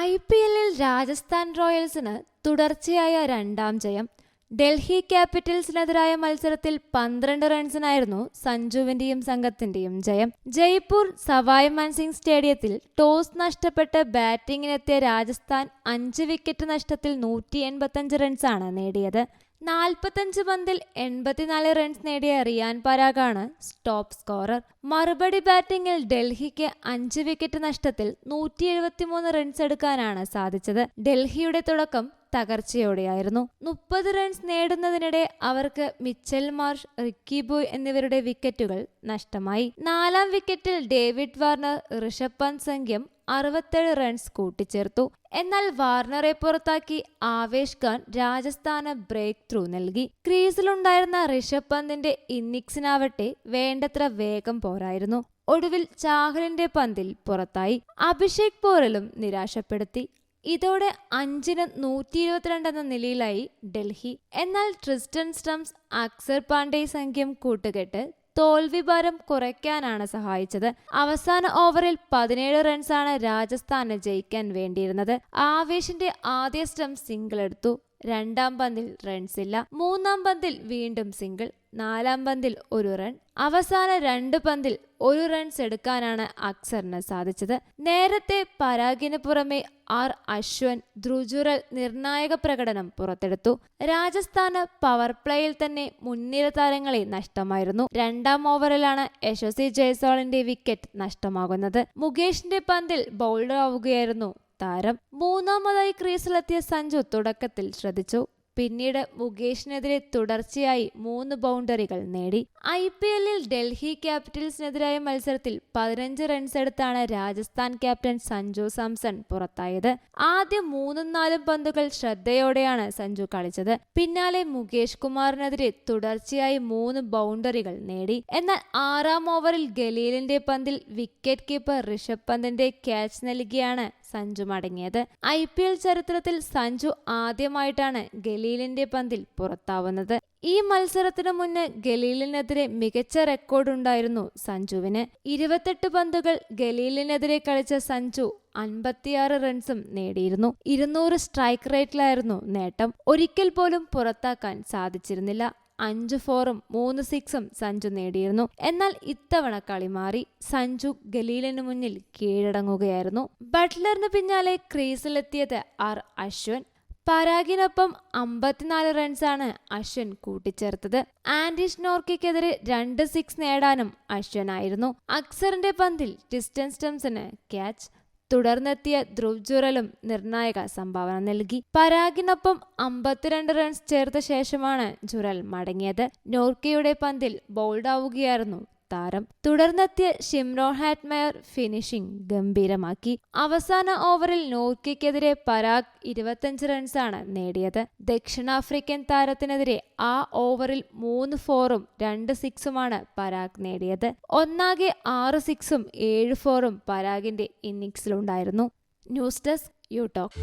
I P എല്ലിൽ രാജസ്ഥാൻ റോയൽസിന് തുടർച്ചയായ രണ്ടാം ജയം. ഡൽഹി ക്യാപിറ്റൽസിനെതിരായ മത്സരത്തിൽ പന്ത്രണ്ട് റൺസിനായിരുന്നു സഞ്ജുവിന്റെയും സംഘത്തിന്റെയും ജയം. ജയ്പൂർ സവായ് മാൻസിംഗ് സ്റ്റേഡിയത്തിൽ ടോസ് നഷ്ടപ്പെട്ട് ബാറ്റിംഗിനെത്തിയ രാജസ്ഥാൻ അഞ്ച് വിക്കറ്റ് നഷ്ടത്തിൽ നൂറ്റി എൺപത്തഞ്ച് റൺസാണ് നേടിയത്. നാൽപ്പത്തഞ്ച് പന്തിൽ എൺപത്തിനാല് റൺസ് നേടിയ റിയാൻ പരാഗാണ് ടോപ്പ് സ്കോറർ മറുപടി ബാറ്റിംഗിൽ ഡൽഹിക്ക് അഞ്ച് വിക്കറ്റ് നഷ്ടത്തിൽ നൂറ്റി റൺസ് എടുക്കാനാണ് സാധിച്ചത്. ഡൽഹിയുടെ തുടക്കം തകർച്ചയോടെയായിരുന്നു. മുപ്പത് റൺസ് നേടുന്നതിനിടെ അവർക്ക് മിച്ചൽ മാർഷ് റിക്കി ബോയ് എന്നിവരുടെ വിക്കറ്റുകൾ നഷ്ടമായി. നാലാം വിക്കറ്റിൽ ഡേവിഡ് വാർണർ ഋഷഭ് പന്ത് സംഖ്യം അറുപത്തേഴ് റൺസ് കൂട്ടിച്ചേർത്തു. എന്നാൽ വാർണറെ പുറത്താക്കി ആവേശ് ഖാൻ രാജസ്ഥാന് ബ്രേക്ക് ത്രൂ നൽകി. ക്രീസിലുണ്ടായിരുന്ന ഋഷഭ് പന്തിന്റെ ഇന്നിങ്സിനാവട്ടെ വേണ്ടത്ര വേഗം പോരായിരുന്നു. ഒടുവിൽ ചാഹലിന്റെ പന്തിൽ പുറത്തായി. അഭിഷേക് പോറലും നിരാശപ്പെടുത്തി. ഇതോടെ അഞ്ചിന് നൂറ്റി ഇരുപത്തിരണ്ട് എന്ന നിലയിലായി ഡൽഹി. എന്നാൽ ട്രിസ്റ്റൻ സ്റ്റംസ് അക്സർ പാണ്ഡെ സംഖ്യം കൂട്ടുകെട്ട് തോൽവി ഭാരം കുറയ്ക്കാനാണ് സഹായിച്ചത്. അവസാന ഓവറിൽ പതിനേഴ് റൺസാണ് രാജസ്ഥാന് ജയിക്കാൻ വേണ്ടിയിരുന്നത്. ആവേശിന്റെ ആദ്യ സ്റ്റം സിംഗിൾ എടുത്തു. രണ്ടാം പന്തിൽ റൺസ് ഇല്ല. മൂന്നാം പന്തിൽ വീണ്ടും സിംഗിൾ നാലാം പന്തിൽ ഒരു റൺ അവസാന രണ്ട് പന്തിൽ ഒരു റൺസ് എടുക്കാനാണ് അക്സറിന് സാധിച്ചത്. നേരത്തെ പരാഗിന് പുറമെ ആർ അശ്വൻ ധ്രുജുറൽ നിർണായക പ്രകടനം പുറത്തെടുത്തു. രാജസ്ഥാന് പവർ പ്ലേയിൽ തന്നെ മുൻനിര താരങ്ങളെ നഷ്ടമായിരുന്നു. രണ്ടാം ഓവറിലാണ് യശസ്വി ജയ്സോളിന്റെ വിക്കറ്റ് നഷ്ടമാകുന്നത്. മുകേഷിന്റെ പന്തിൽ ബൗൾഡർ ആവുകയായിരുന്നു താരം മൂന്നാമതായി ക്രീസിലെത്തിയ സഞ്ജു തുടക്കത്തിൽ ശ്രദ്ധിച്ചു. പിന്നീട് മുകേഷിനെതിരെ തുടർച്ചയായി മൂന്ന് ബൗണ്ടറികൾ നേടി. ഐ പി എല്ലിൽ ഡൽഹി ക്യാപിറ്റൽസിനെതിരായ മത്സരത്തിൽ പതിനഞ്ച് റൺസ് എടുത്താണ് രാജസ്ഥാൻ ക്യാപ്റ്റൻ സഞ്ജു സാംസൺ പുറത്തായത്. ആദ്യ മൂന്നും നാലും പന്തുകൾ ശ്രദ്ധയോടെയാണ് സഞ്ജു കളിച്ചത്. പിന്നാലെ മുകേഷ് കുമാറിനെതിരെ തുടർച്ചയായി മൂന്ന് ബൗണ്ടറികൾ നേടി. എന്നാൽ ആറാം ഓവറിൽ ഗലീലിന്റെ പന്തിൽ വിക്കറ്റ് കീപ്പർ ഋഷഭ് പന്തിന്റെ ക്യാച്ച് നൽകിയാണ് സഞ്ജു മടങ്ങിയത്. ഐ പി എൽ ചരിത്രത്തിൽ സഞ്ജു ആദ്യമായിട്ടാണ് ഗലീലിന്റെ പന്തിൽ പുറത്താവുന്നത്. ഈ മത്സരത്തിനു മുന്ന് ഗലീലിനെതിരെ മികച്ച റെക്കോർഡ് ഉണ്ടായിരുന്നു സഞ്ജുവിന്. ഇരുപത്തെട്ട് പന്തുകൾ ഗലീലിനെതിരെ കളിച്ച സഞ്ജു അൻപത്തിയാറ് റൺസും നേടിയിരുന്നു. ഇരുന്നൂറ് സ്ട്രൈക്ക് റേറ്റിലായിരുന്നു നേട്ടം. ഒരിക്കൽ പോലും പുറത്താക്കാൻ സാധിച്ചിരുന്നില്ല. അഞ്ച് ഫോറും മൂന്ന് സിക്സും സഞ്ജു നേടിയിരുന്നു. എന്നാൽ ഇത്തവണ കളി മാറി സഞ്ജു ഗലീലിന് മുന്നിൽ കീഴടങ്ങുകയായിരുന്നു. ബട്ട്ലറിന് പിന്നാലെ ക്രീസിലെത്തിയത് ആർ അശ്വൻ. പരാഗിനൊപ്പം അമ്പത്തിനാല് റൺസാണ് അശ്വൻ കൂട്ടിച്ചേർത്തത്. ആൻഡിഷ് നോർക്കിക്കെതിരെ രണ്ട് സിക്സ് നേടാനും അശ്വനായിരുന്നു. അക്സറിന്റെ പന്തിൽ ഡിസ്റ്റൻസ് സ്റ്റംസിന് ക്യാച്ച്. തുടർന്നെത്തിയ ധ്രുവ് ജുറലും നിർണായക സംഭാവന നൽകി. പരാഗിനൊപ്പം അമ്പത്തിരണ്ട് റൺസ് ചേർത്ത ശേഷമാണ് ജുറൽ മടങ്ങിയത്. നോർക്കയുടെ പന്തിൽ ബൗൾഡാവുകയായിരുന്നു താരം തുടർന്നെത്തിയ ഷിംറോ ഹാറ്റ്മയർ ഫിനിഷിംഗ് ഗംഭീരമാക്കി. അവസാന ഓവറിൽ നോർക്കയ്ക്കെതിരെ പരാഗ് ഇരുപത്തഞ്ച് റൺസാണ് നേടിയത്. ദക്ഷിണാഫ്രിക്കൻ താരത്തിനെതിരെ ആ ഓവറിൽ മൂന്ന് ഫോറും രണ്ട് സിക്സുമാണ് പരാഗ് നേടിയത്. ഒന്നാകെ ആറ് സിക്സും ഏഴ് ഫോറും പരാഗിന്റെ ഇന്നിംഗ്സിലുണ്ടായിരുന്നു. News desk you talk